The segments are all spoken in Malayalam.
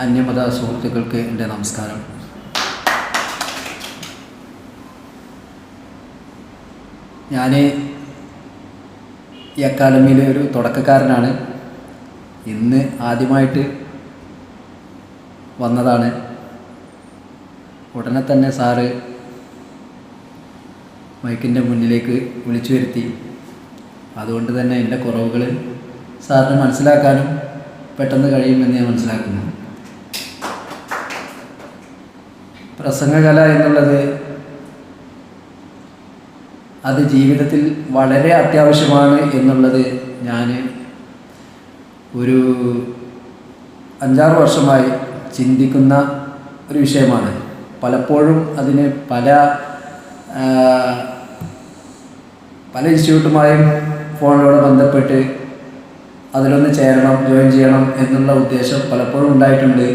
അന്യമത സുഹൃത്തുക്കൾക്ക് എന്റെ നമസ്കാരം. ഞാൻ ഈ അക്കാദമിയിലെ ഒരു തുടക്കക്കാരനാണ്. ഇന്ന് ആദ്യമായിട്ട് വന്നതാണ്. ഉടനെ തന്നെ സാറ് മൈക്കിന്റെ മുന്നിലേക്ക് വിളിച്ചു വരുത്തി. അതുകൊണ്ട് തന്നെ എന്റെ കുറവുകൾ സാറിന് മനസ്സിലാക്കാനും പെട്ടെന്ന് കഴിയുമെന്ന് ഞാൻ മനസ്സിലാക്കുന്നു. പ്രസംഗകല എന്നുള്ളത് അത് ജീവിതത്തിൽ വളരെ അത്യാവശ്യമാണ് എന്നുള്ളത് ഞാൻ ഒരു അഞ്ചാറ് വർഷമായി ചിന്തിക്കുന്ന ഒരു വിഷയമാണ്. പലപ്പോഴും അതിന് പല പല ഇൻസ്റ്റിറ്റ്യൂട്ടുമായും ഫോണിലൂടെ ബന്ധപ്പെട്ട് അതിലൊന്ന് ചേരണം ജോയിൻ ചെയ്യണം എന്നുള്ള ഉദ്ദേശം പലപ്പോഴും ഉണ്ടായിട്ടുണ്ട്.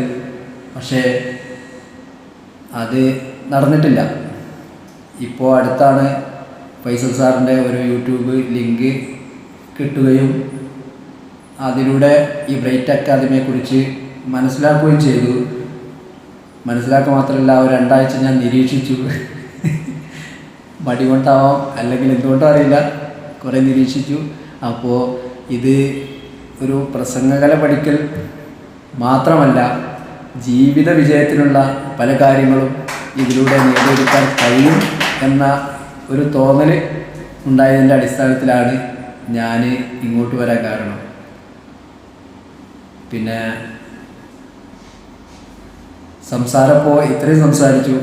പക്ഷേ അത് നടന്നിട്ടില്ല. ഇപ്പോൾ അടുത്താണ് ഫൈസൽ സാറിന്റെ ഒരു യൂട്യൂബ് ലിങ്ക് കിട്ടുകയും അതിലൂടെ ഈ ബ്രൈറ്റ് അക്കാദമിയെക്കുറിച്ച് മനസ്സിലാക്കുകയും ചെയ്തു. മനസ്സിലാക്കുക മാത്രമല്ല ഒരു രണ്ടാഴ്ച ഞാൻ നിരീക്ഷിച്ചു. മടി കൊണ്ടാവാം അല്ലെങ്കിൽ എന്തുകൊണ്ടോ അറിയില്ല. കുറേ നിരീക്ഷിച്ചു. അപ്പോൾ ഇത് ഒരു പ്രസംഗകല പഠിക്കൽ മാത്രമല്ല ജീവിത വിജയത്തിനുള്ള പല കാര്യങ്ങളും ഇതിലൂടെ നേടിയെടുക്കാൻ കഴിയും എന്ന ഒരു തോന്നൽ ഉണ്ടായതിന്റെ അടിസ്ഥാനത്തിലാണ് ഞാൻ ഇങ്ങോട്ട് വരാൻ കാരണം. പിന്നെ സംസാരപ്പോൾ ഇത്രയും സംസാരിച്ചു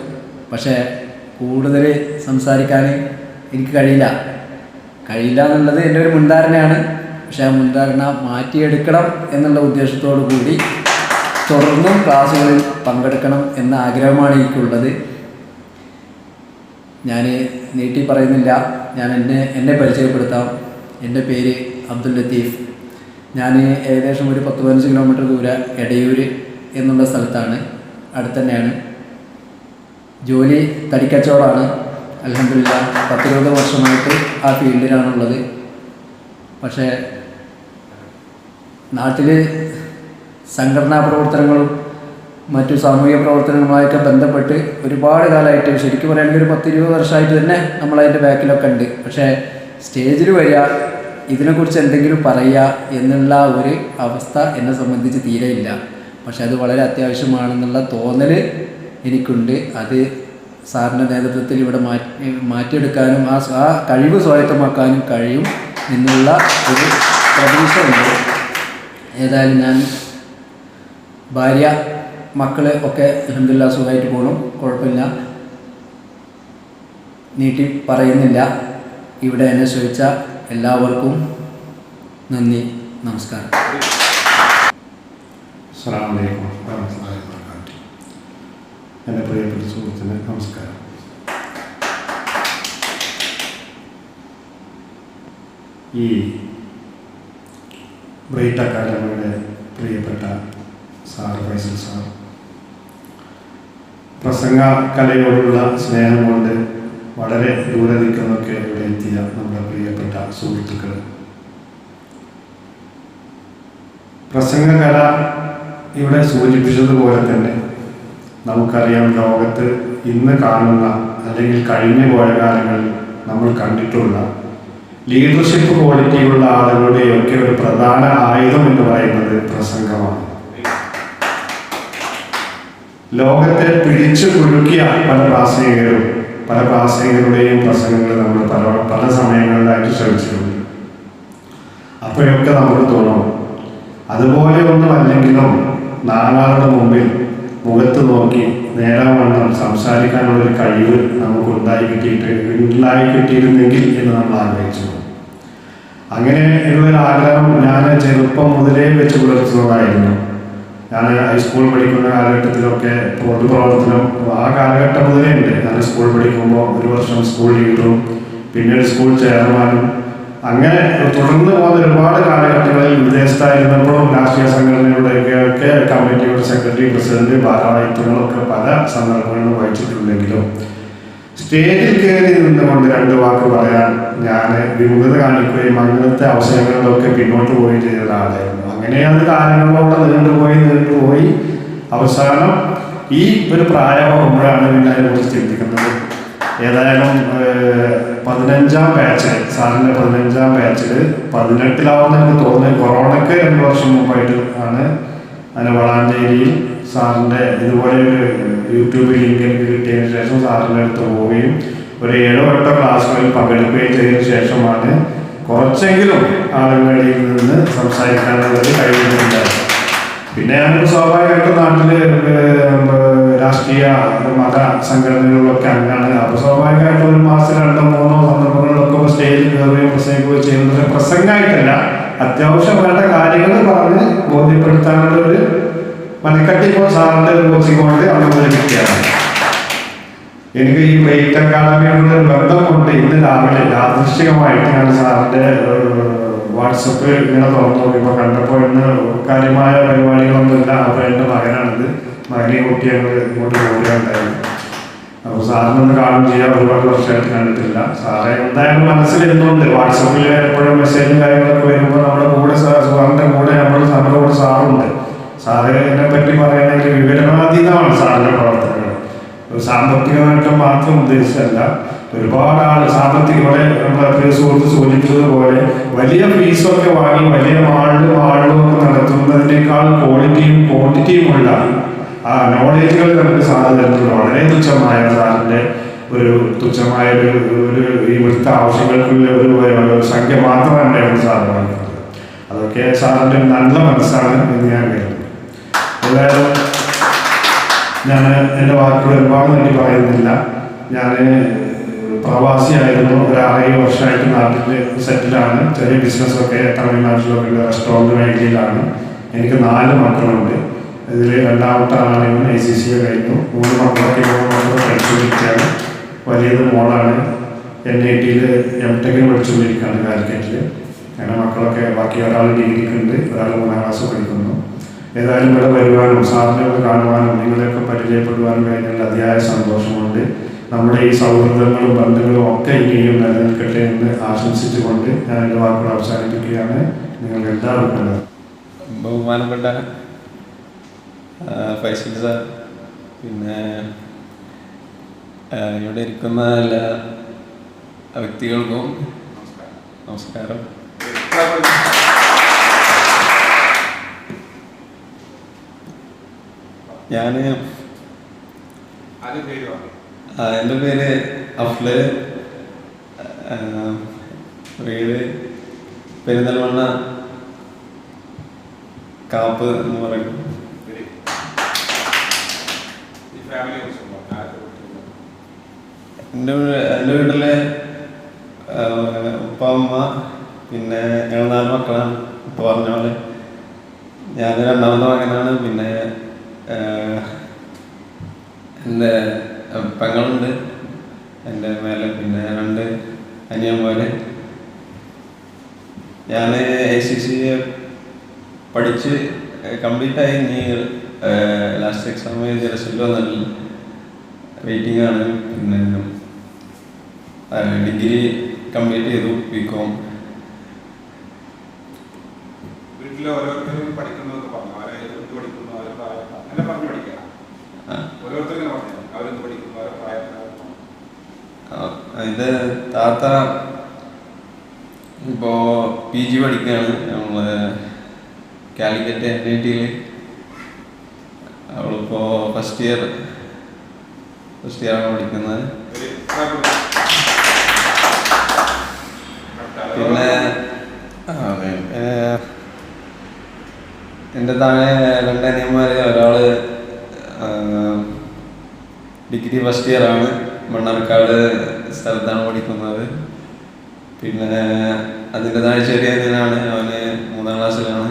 പക്ഷേ കൂടുതൽ സംസാരിക്കാൻ എനിക്ക് കഴിയില്ല. കഴിയില്ല എന്നുള്ളത് എന്റെ ഒരു മുൻധാരണയാണ്. പക്ഷേ ആ മുൻധാരണ മാറ്റിയെടുക്കണം എന്നുള്ള ഉദ്ദേശത്തോടു കൂടി തുടർന്നും ക്ലാസ്സുകളിൽ പങ്കെടുക്കണം എന്ന ആഗ്രഹമാണ് എനിക്കുള്ളത്. ഞാൻ നീട്ടി പറയുന്നില്ല. ഞാൻ എന്നെ എന്നെ പരിചയപ്പെടുത്താം. എന്റെ പേര് അബ്ദുൽ ലത്തീഫ്. ഞാൻ ഏകദേശം ഒരു പത്ത് പതിനഞ്ച് കിലോമീറ്റർ ദൂരെ എടയൂർ എന്നുള്ള സ്ഥലത്താണ്. അടുത്തന്നെയാണ്. ജോലി തടിക്കച്ചവടമാണ് അലഹമില്ല പത്തിരുപത് വർഷമായിട്ട് ആ ഫീൽഡിലാണുള്ളത്. പക്ഷേ നാട്ടിൽ സംഘടനാ പ്രവർത്തനങ്ങളും മറ്റു സാമൂഹിക പ്രവർത്തനങ്ങളുമായൊക്കെ ബന്ധപ്പെട്ട് ഒരുപാട് കാലമായിട്ട് ശരിക്കും പറയുകയാണെങ്കിൽ ഒരു പത്തിരുപത് വർഷമായിട്ട് തന്നെ നമ്മളതിന്റെ ബാക്കിലൊക്കെ ഉണ്ട്. പക്ഷേ സ്റ്റേജിൽ വരിക ഇതിനെക്കുറിച്ച് എന്തെങ്കിലും പറയുക എന്നുള്ള ഒരു അവസ്ഥ എന്നെ സംബന്ധിച്ച് തീരെ ഇല്ല. പക്ഷെ അത് വളരെ അത്യാവശ്യമാണെന്നുള്ള തോന്നൽ എനിക്കുണ്ട്. അത് സാറിന്റെ നേതൃത്വത്തിൽ ഇവിടെ മാറ്റി മാറ്റിയെടുക്കാനും ആ ആ കഴിവ് സ്വായത്തമാക്കാനും കഴിയും എന്നുള്ള ഒരു പ്രതീക്ഷ ഉണ്ട് ഏതായാലും ഞാൻ ഭാര്യ മക്കൾ ഒക്കെ അലഹമില്ല സുഖമായിട്ട് പോകണം കുഴപ്പമില്ല. നീട്ടി പറയുന്നില്ല. ഇവിടെ എന്നെ ശ്രമിച്ച എല്ലാവർക്കും നന്ദി. നമസ്കാരം. അസ്സാം എന്റെ പ്രിയപ്പെട്ട സുഹൃത്തിന് നമസ്കാരം. ഈ ബ്രൈറ്റ് അക്കാദമിയുടെ പ്രിയപ്പെട്ട സാർ പ്രസംഗ കലയോടുള്ള സ്നേഹം കൊണ്ട് വളരെ ദൂരെ നിൽക്കുന്നൊക്കെ ഇവിടെ എത്തിയ നമ്മുടെ പ്രിയപ്പെട്ട സുഹൃത്തുക്കൾ പ്രസംഗകല ഇവിടെ സൂചിപ്പിച്ചതുപോലെ തന്നെ നമുക്കറിയാം ലോകത്ത് ഇന്ന് കാണുന്ന അല്ലെങ്കിൽ കഴിഞ്ഞ പോയ കാലങ്ങളിൽ നമ്മൾ കണ്ടിട്ടുള്ള ലീഡർഷിപ്പ് ക്വാളിറ്റിയുള്ള ആളുകളുടെയൊക്കെ ഒരു പ്രധാന ആയുധം എന്ന് പറയുന്നത് പ്രസംഗമാണ്. ലോകത്തെ പിടിച്ചു കുലുക്കിയ പല പ്രാസംഗികരും പല പ്രാസംഗികരുടെയും പ്രസംഗങ്ങൾ നമ്മൾ പല പല സമയങ്ങളിലായിട്ട് ശ്രമിച്ചിട്ടുണ്ട്. അപ്പോഴൊക്കെ നമുക്ക് തോന്നും അതുപോലെ ഒന്നും അല്ലെങ്കിലും നാലാളുടെ മുമ്പിൽ മുഖത്ത് നോക്കി നേരാവണ്ണം സംസാരിക്കാനുള്ള ഒരു കഴിവ് നമുക്ക് ഉണ്ടായി കിട്ടിയിട്ട് ഉണ്ടായി കിട്ടിയിരുന്നെങ്കിൽ എന്ന് നമ്മൾ ആഗ്രഹിച്ചു. അങ്ങനെ ഉള്ളൊരു ആഗ്രഹം ഞാൻ ചെറുപ്പം മുതലേ വെച്ച് പുലർത്തുന്നതായിരുന്നു. ഞാൻ ഹൈസ്കൂൾ പഠിക്കുന്ന കാലഘട്ടത്തിലൊക്കെ പൊതുപ്രവർത്തനം ആ കാലഘട്ടം മുതലേ ഉണ്ട്. ഞാൻ സ്കൂൾ പഠിക്കുമ്പോൾ ഒരു വർഷം സ്കൂൾ ലീഡറും പിന്നീട് സ്കൂൾ ചെയർമാനും അങ്ങനെ തുടർന്ന് പോകുന്ന ഒരുപാട് കാലഘട്ടങ്ങളിൽ വിദേശത്തായിരുന്നപ്പോഴും രാഷ്ട്രീയ സംഘടനകളുടെയൊക്കെ കമ്മിറ്റിയുടെ സെക്രട്ടറി പ്രസിഡന്റ് ഭാരവാഹിത്വങ്ങളൊക്കെ പല സന്ദർഭങ്ങളിലും വഹിച്ചിട്ടുണ്ടെങ്കിലും സ്റ്റേജിൽ കയറി നിന്നുകൊണ്ട് രണ്ട് വാക്ക് പറയാൻ ഞാൻ വിമുഖത കാണിക്കുകയും അങ്ങനത്തെ അവസരങ്ങളിലൊക്കെ പിന്നോട്ട് പോയി ചെയ്ത ഒരാളായിരുന്നു. അങ്ങനെ അത് കാലങ്ങളോടെ നീണ്ടുപോയി നീണ്ടുപോയി അവസാനം ഈ ഒരു പ്രായമാകുമ്പോഴാണ് പിന്നെ അതിനെക്കുറിച്ച് ചിന്തിക്കുന്നത്. ഏതായാലും പതിനഞ്ചാം ബാച്ചിൽ സാറിന്റെ പതിനഞ്ചാം ബാച്ചിൽ പതിനെട്ടിലാവുന്ന എനിക്ക് തോന്നുന്നത് കൊറോണയ്ക്ക് രണ്ട് വർഷം മുമ്പായിട്ട് ആണ് അങ്ങനെ വളാഞ്ചേരിയിൽ സാറിന്റെ ഇതുപോലെ ഒരു യൂട്യൂബ് ലിങ്ക് എനിക്ക് കിട്ടിയതിന് ശേഷം സാറിന്റെ അടുത്ത് പോവുകയും ഒരു ഏഴോ എട്ടോ ക്ലാസ്സുകളിൽ പങ്കെടുക്കുകയും ചെയ്തതിനു ശേഷമാണ് കുറച്ചെങ്കിലും ആളുകളിൽ നിന്ന് സംസാരിക്കാനുള്ളത് കഴിയുന്നുണ്ട് പിന്നെ നമുക്ക് സ്വാഭാവികമായിട്ടും നാട്ടിൽ രാഷ്ട്രീയ മത സംഘടനകളിലൊക്കെ അംഗമാണ് അപ്പോൾ സ്വാഭാവികമായിട്ടും ഒരു മാസം രണ്ടോ മൂന്നോ സന്ദർഭങ്ങളിലൊക്കെ സ്റ്റേജിൽ കയറുകയും പ്രസംഗിക്കുകയും ചെയ്യുന്നത് പ്രസംഗമായിട്ടല്ല. അത്യാവശ്യം വേണ്ട കാര്യങ്ങൾ പറഞ്ഞ് ബോധ്യപ്പെടുത്താനുള്ള ഒരു മനക്കട്ടി ഇപ്പോൾ സാറിന്റെ ഒരു കോച്ചിങ് കൊണ്ട് കിട്ടിയാണ് എനിക്ക് ഈ വെയിറ്റ് അക്കാദമിയുടെ ഒരു ബന്ധം കൊണ്ട് ഇന്ന് രാവിലെ യാദൃശ്ചികമായിട്ട് ഞാൻ സാറിന്റെ വാട്സപ്പ് ഇങ്ങനെ തുറന്നു നോക്കിയപ്പോൾ കണ്ടപ്പോൾ ഇന്ന് കാര്യമായ പരിപാടികളൊന്നുമില്ല. അപ്പോൾ എന്റെ മകനാണിത്. മകനെ കുട്ടി ഞങ്ങൾ ഇങ്ങോട്ട് പോവുകയുണ്ടായിരുന്നു അപ്പോൾ സാറിനൊന്ന് കാണും ചെയ്യാൻ ഒരുപാട് വർഷമായിട്ട് കണ്ടിട്ടില്ല. സാറെ എന്തായാലും മനസ്സിലിരുന്നുണ്ട് വാട്സപ്പിൽ എപ്പോഴും മെസ്സേജും കാര്യങ്ങളൊക്കെ വരുമ്പോൾ നമ്മുടെ കൂടെ സാ- സാറിന്റെ കൂടെ നമ്മൾ നമ്മുടെ കൂടെ സാറുണ്ട് സാറ് എന്നെ പറ്റി പറയുകയാണെങ്കിൽ വിവരണാതീതമാണ് സാറിന്റെ പ്രവർത്തനങ്ങൾ ഒരു സാമ്പത്തിക നേട്ടം ഉദ്ദേശിച്ചല്ല ഒരുപാട് ആൾ സാമ്പത്തികമായി നമ്മുടെ പ്രിയ സുഹൃത്ത് സൂചിപ്പിച്ചതുപോലെ വലിയ ഫീസൊക്കെ വാങ്ങി വലിയ മാളിലും മാളിലും ഒക്കെ നടത്തുന്നതിനേക്കാൾ ക്വാളിറ്റിയും ക്വാണ്ടിറ്റിയും ഉള്ള ആ നോളേജുകൾ നമുക്ക് തരുന്നത് വളരെ തുച്ഛമായ സാറിന്റെ ഒരു തുച്ഛമായ ഒരു ഒരു ഇവിടുത്തെ ആവശ്യങ്ങൾക്കുള്ള ഒരു സംഖ്യ മാത്രമാണ് ഞങ്ങൾ സാധനം അതൊക്കെ സാറിന്റെ ഒരു നല്ല മനസ്സാണ് എന്ന് ഞാൻ കരുതുന്നു. ഞാൻ എന്റെ വാക്കുകൾ ഒരുപാട് വേണ്ടി പറയുന്നില്ല. ഞാൻ പ്രവാസിയായിരുന്നു. ഒരു ആറേഴ് വർഷമായിട്ട് നാട്ടിൽ സെറ്റിലാണ്. ചെറിയ ബിസിനസ്സൊക്കെ തമിഴ്നാട്ടിലൊക്കെ ഉള്ള റെസ്റ്റോറന്റ് മേഖലയിലാണ്. എനിക്ക് നാല് മക്കളുണ്ട്. ഇതിൽ രണ്ടാമത്തെ ആളാണ് ഇവൻ. ഐ സി സി കഴിഞ്ഞു. മൂന്ന് മക്കളൊക്കെ പഠിച്ചുകൊണ്ടിരിക്കുകയാണ്. വലിയത് മോളാണ്. എൻ ഐ ടിയിൽ എം ടെക്കിന് പഠിച്ചുകൊണ്ടിരിക്കുകയാണ് കാലിക്കറ്റിൽ അങ്ങനെ മക്കളൊക്കെ ബാക്കി ഒരാൾ ഡിഗ്രിക്കുണ്ട് ഒരാൾ മൂന്നാം ക്ലാസ് പഠിക്കുന്നു. ഏതായാലും ഇവിടെ വരുവാനും സാറിനെ കാണുവാനും നിങ്ങളെയൊക്കെ പരിചയപ്പെടുവാനും കഴിഞ്ഞാൽ അതിയായ സന്തോഷമുണ്ട്. നമ്മുടെ ഈ സൗഹൃദങ്ങളും ബന്ധങ്ങളും ഒക്കെ ഇനിയും നിലനിൽക്കട്ടെ എന്ന് ആശംസിച്ചുകൊണ്ട് ഞാൻ എന്റെ വാക്കുകൾ അവസാനിപ്പിക്കുകയാണ്. നിങ്ങൾ എല്ലാവർക്കും ബഹുമാനപ്പെട്ട ഫൈസൽ സാർ പിന്നെ ഇവിടെ ഇരിക്കുന്ന എല്ലാ വ്യക്തികൾക്കും നമസ്കാരം. ഞാൻ ആദ്യം പേര് പറഞ്ഞു എന്റെ പേര് അഫ്ല് വീട് പെരിന്തൽമണ്ണ കാപ്പ് എന്ന് പറയും. എന്റെ എന്റെ വീട്ടിലെ ഉപ്പ അമ്മ പിന്നെ ഞങ്ങൾ നാല് മക്കളാണ്. ഇപ്പൊ പറഞ്ഞ പോലെ ഞാൻ രണ്ടാമത്തെ മകനാണ്. പിന്നെ എന്റെ പെങ്ങളുണ്ട്. എന്റെ മേലെ പിന്നെ രണ്ട് അനിയന്മാര്. ഞാൻ എ സി സി പഠിച്ച് കംപ്ലീറ്റ് ആയി ലാസ്റ്റ് എക്സാം എഴുതിയ റിസൾട്ട് വെയിറ്റിംഗ് ആണ് പിന്നെ ഡിഗ്രി കംപ്ലീറ്റ് ചെയ്തു ബി കോം വീട്ടിൽ ഓരോരുത്തരും പഠിക്കുന്നതൊക്കെ പറഞ്ഞു അവരെ എന്ത് പഠിക്കുന്നു അവരെ പ്രായം അങ്ങനെ പറഞ്ഞു പഠിക്കുക ഓരോരുത്തരും ഇങ്ങനെ പറഞ്ഞു അവരെന്ത് പഠിക്കുന്നു അവരെ പ്രായം ഇത് താത്ത ഇപ്പോൾ പി ജി പഠിക്കുകയാണ്. നമ്മൾ കാലിക്കറ്റ് എൻ ഐ ടിയിൽ അവളിപ്പോൾ ഫസ്റ്റ് ഇയർ ഫസ്റ്റ് ഇയറാണ് പഠിക്കുന്നത്. പിന്നെ എന്റെ താഴെ രണ്ട് അനിയന്മാർ ഒരാൾ ഡിഗ്രി ഫസ്റ്റ് ഇയർ ആണ്. മണ്ണാർക്കാട് സ്ഥലത്താണ് പഠിക്കുന്നത്. പിന്നെ അതിന്റെ താഴെ ചെറിയ അനിയനാണ് അവന് മൂന്നാം ക്ലാസ്സിലാണ്.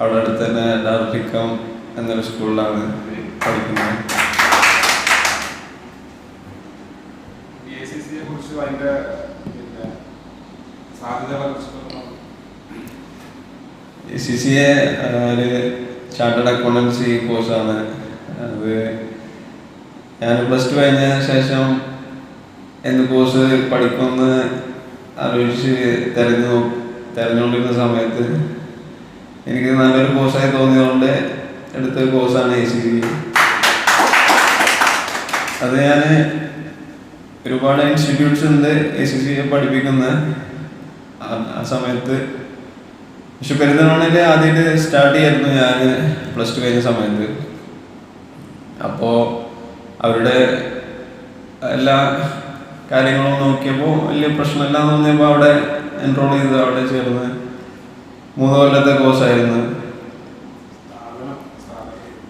അവിടെ അടുത്ത് തന്നെ ഡാർഫിക്കം എന്നൊരു സ്കൂളിലാണ് പഠിക്കുന്നത്. സി സി എ ഒരു ചാർട്ടേഡ് അക്കൗണ്ടൻസി കോഴ്സാണ് അത് ഞാൻ പ്ലസ് ടു കഴിഞ്ഞ ശേഷം എന്ത് കോഴ്സ് പഠിക്കുമെന്ന് ആലോചിച്ച് തിരഞ്ഞു തിരഞ്ഞുകൊണ്ടിരുന്ന സമയത്ത് എനിക്ക് നല്ലൊരു കോഴ്സായി തോന്നിയതുകൊണ്ട് എടുത്ത കോഴ്സാണ് എ സി ബി അത് ഞാൻ ഒരുപാട് ഇൻസ്റ്റിറ്റ്യൂട്ട്സ് ഉണ്ട് എ സി സി പഠിപ്പിക്കുന്ന ആ- ആ സമയത്ത്. പക്ഷെ പെരുന്തൽമണ്ണയിൽ ആദ്യമായിട്ട് സ്റ്റാർട്ട് ചെയ്യായിരുന്നു ഞാൻ പ്ലസ് ടു കഴിഞ്ഞ സമയത്ത്. അപ്പോൾ അവരുടെ എല്ലാ കാര്യങ്ങളും നോക്കിയപ്പോൾ വലിയ പ്രശ്നമില്ല എന്ന് തോന്നിയപ്പോൾ അവിടെ എൻറോൾ ചെയ്ത് അവിടെ ചേർന്ന് മൂന്ന് കൊല്ലത്തെ കോഴ്സായിരുന്നു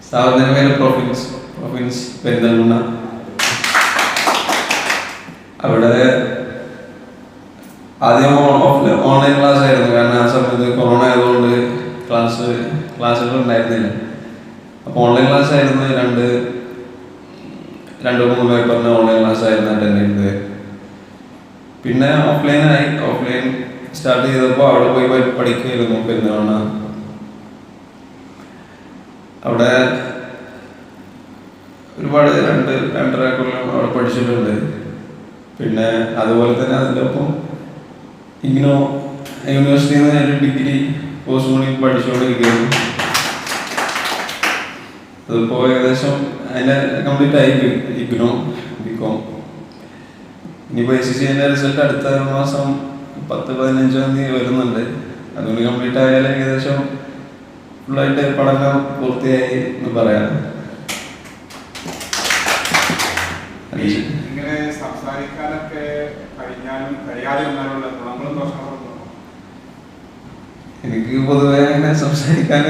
സ്ഥാപനം പേര് പ്രൊഫിൻസ് പ്രൊഫിൻസ് പെരിന്തൽമണ്ണ. അവിടെ ആദ്യം ഓൺലൈൻ ക്ലാസ് ആയിരുന്നു. കാരണം ആ സമയത്ത് കൊറോണ ആയതുകൊണ്ട് ക്ലാസ് ക്ലാസ്സുകൾ ഉണ്ടായിരുന്നില്ല. അപ്പോൾ ഓൺലൈൻ ക്ലാസ് ആയിരുന്നു രണ്ട് രണ്ട് മൂന്ന് പേപ്പറിന് ഓൺലൈൻ ക്ലാസ് ആയിരുന്നു അറ്റൻഡ് ചെയ്തത്. പിന്നെ ഓഫ്ലൈൻ ആയി. ഓഫ്ലൈൻ സ്റ്റാർട്ട് ചെയ്തപ്പോൾ അവിടെ പോയി പഠിക്കുകയായിരുന്നു പെരുന്തൽമണ്ണ അവിടെ ഒരുപാട് രണ്ട് രണ്ടര കൊല്ലം അവിടെ പഠിച്ചിട്ടുണ്ട്. പിന്നെ അതുപോലെ തന്നെ അതിന്റെ ഒപ്പം ഇഗ്നോ യൂണിവേഴ്സിറ്റിയിൽ നിന്ന് ഒരു ഡിഗ്രി പോസ്റ്റ് മോണിംഗ് പഠിച്ചുകൊണ്ടിരിക്കുന്നു അതിപ്പോൾ ഏകദേശം അതിന്റെ കംപ്ലീറ്റ് ആയി ഇഗ്നോ ബികോം. ഇനിയിപ്പോൾ എസ് സി എന്റെ റിസൾട്ട് അടുത്ത മാസം പത്ത് പതിനഞ്ചാം തീയതി വരുന്നുണ്ട്. അതുകൊണ്ട് കംപ്ലീറ്റ് ആയാൽ ഏകദേശം ഫുള്ളായിട്ട് പഠനം പൂർത്തിയായി എന്ന് പറയാം. ഇങ്ങനെ സംസാരിക്കാനൊക്കെ കഴിഞ്ഞാലും കഴിയാതെ വന്നാലുള്ള ഗുണങ്ങളും ദോഷങ്ങളും ഉണ്ടോ? എനിക്ക് പൊതുവെ അങ്ങനെ സംസാരിക്കാൻ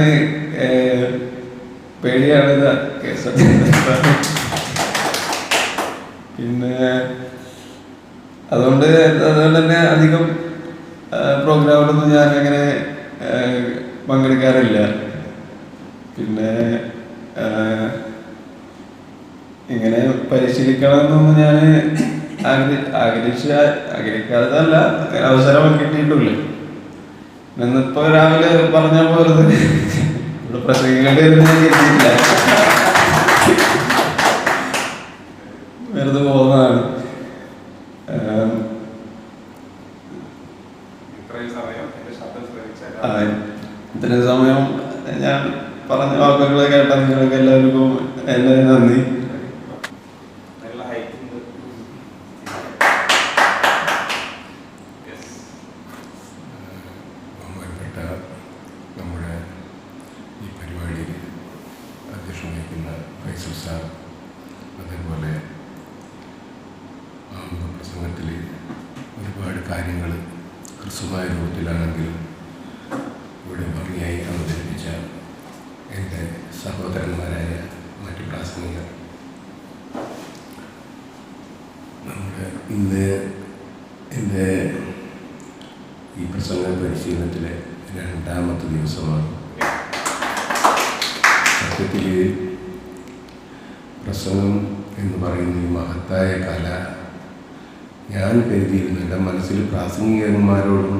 പേടിയാണ് ഇത് കേസ് പിന്നെ അതുകൊണ്ട് അതുകൊണ്ട് തന്നെ അധികം പ്രോഗ്രാമിലൊന്നും ഞാൻ അങ്ങനെ പങ്കെടുക്കാറില്ല. പിന്നെ ഇങ്ങനെ പരിശീലിക്കണമെന്നൊന്നും ഞാൻ ആഗ്രഹി ആഗ്രഹിച്ച ആഗ്രഹിക്കാത്തതല്ല അവസരം കിട്ടിയിട്ടില്ല ഇന്നിപ്പോ രാവിലെ പറഞ്ഞ പോലെ പ്രസംഗിക്കേണ്ടി കരുതിയില്ല. വെറുതെ പോകുന്നതാണ് ഇത്രയും സമയം ഞാൻ പറഞ്ഞ വാക്കുകൾ കേട്ട നിങ്ങൾക്ക് എല്ലാവർക്കും എല്ലാവരും നന്ദി നല്ല ഹൈറ്റ് ഉണ്ട് Yes. ബഹുമാനപ്പെട്ട നമ്മുടെ ഈ പരിപാടിയിൽ അധ്യക്ഷം വഹിക്കുന്ന ഫൈസൽ സാർ അതേപോലെ പ്രസംഗത്തിൽ ഒരുപാട് കാര്യങ്ങൾ ഹ്രസ്വമായ രൂപത്തിലാണെങ്കിലും ഇവിടെ ഭംഗിയായി അവതരിപ്പിച്ച എന്റെ സഹോദരന്മാരായ മറ്റു പ്രാസംഗികർ. നമ്മുടെ ഇന്ന് എന്റെ ഈ പ്രസംഗ പരിശീലനത്തിലെ രണ്ടാമത്തെ ദിവസമാണ്. സത്യത്തിൽ പ്രസംഗം എന്ന് പറയുന്ന ഈ മഹത്തായ കല ഞാൻ കരുതിയിരുന്നു എന്റെ മനസ്സിൽ പ്രാസംഗികന്മാരോടും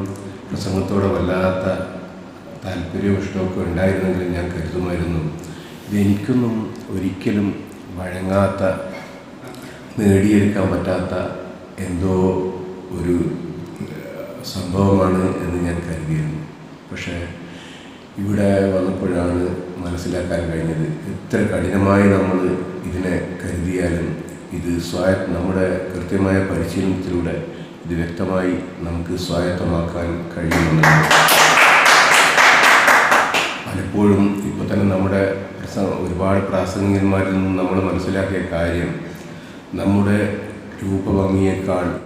പ്രസംഗത്തോടെ വല്ലാത്ത താല്പര്യവും ഇഷ്ടമൊക്കെ ഉണ്ടായിരുന്നെങ്കിലും ഞാൻ കരുതുമായിരുന്നു. ഇതെനിക്കൊന്നും ഒരിക്കലും വഴങ്ങാത്ത നേടിയെടുക്കാൻ പറ്റാത്ത എന്തോ ഒരു സംഭവമാണ് എന്ന് ഞാൻ കരുതിയിരുന്നു. പക്ഷേ ഇവിടെ വന്നപ്പോഴാണ് മനസ്സിലാക്കാൻ കഴിഞ്ഞത് എത്ര കഠിനമായി നമ്മൾ ഇതിനെ കരുതിയാലും ഇത് സ്വായ നമ്മുടെ കൃത്യമായ പരിശീലനത്തിലൂടെ ഇത് വ്യക്തമായി നമുക്ക് സ്വായത്തമാക്കാൻ കഴിയുമെന്നാണ് പലപ്പോഴും ഇപ്പോൾ തന്നെ നമ്മുടെ ഒരുപാട് പ്രാസംഗികന്മാരിൽ നിന്നും നമ്മൾ മനസ്സിലാക്കിയ കാര്യം നമ്മുടെ രൂപഭംഗിയേക്കാൾ